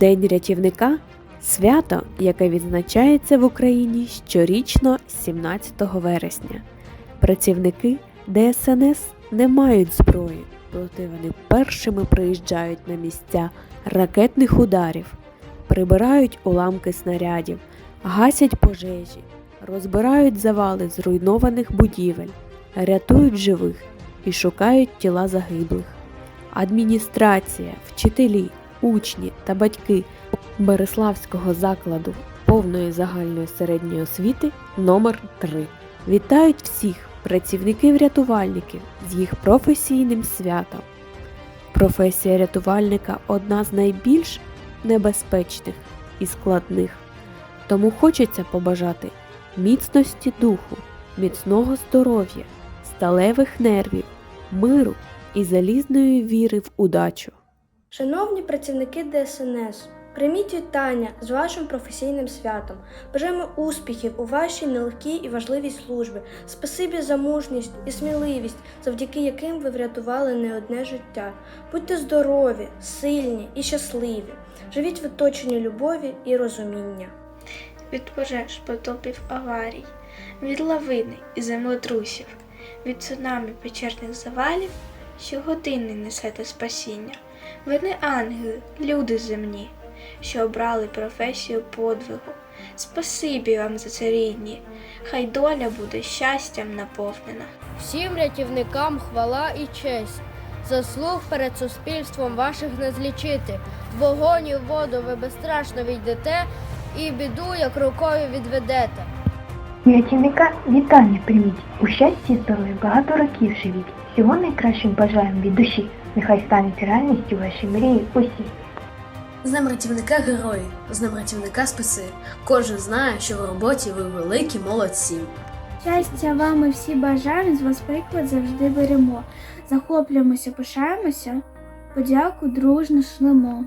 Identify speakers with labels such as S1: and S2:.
S1: День рятівника свято, яке відзначається в Україні щорічно 17 вересня. Працівники ДСНС не мають зброї, проте вони першими приїжджають на місця ракетних ударів, прибирають уламки снарядів, гасять пожежі, розбирають завали зруйнованих будівель, рятують живих і шукають тіла загиблих. Адміністрація, вчителі, учні та батьки Береславського закладу повної загальної середньої освіти номер 3 вітають всіх працівників-рятувальників з їх професійним святом. Професія рятувальника одна з найбільш небезпечних і складних, тому хочеться побажати міцності духу, міцного здоров'я, сталевих нервів, миру і залізної віри в удачу.
S2: Шановні працівники ДСНС, прийміть вітання з вашим професійним святом. Бажаємо успіхів у вашій нелегкій і важливій службі. Спасибі за мужність і сміливість, завдяки яким ви врятували не одне життя. Будьте здорові, сильні і щасливі. Живіть в оточенні любові і розуміння.
S3: від пожеж, потопів аварій, від лавини і землетрусів, від цунамі печерних завалів, щогодини несете спасіння. Ви не ангели, люди земні, що обрали професію подвигу. Спасибі вам за це рідні, хай доля буде щастям наповнена.
S4: Всім рятівникам хвала і честь. Заслуг перед суспільством ваших не злічити. Вогонь і воду ви безстрашно війдете, і біду як рукою відведете.
S5: Рятівника вітання прийміть. У щасті здоров'я багато років живіть. Всього найкращим бажаємо від душі. Нехай стануть реальністю ваші мрії усі.
S6: З ним рятівника герої, з ним рятівника спеси. Кожен знає, що в роботі ви великі молодці.
S7: Щастя вам і всі бажаємо, з вас приклад завжди беремо. Захоплюємося, пишаємося, подяку дружно шлемо.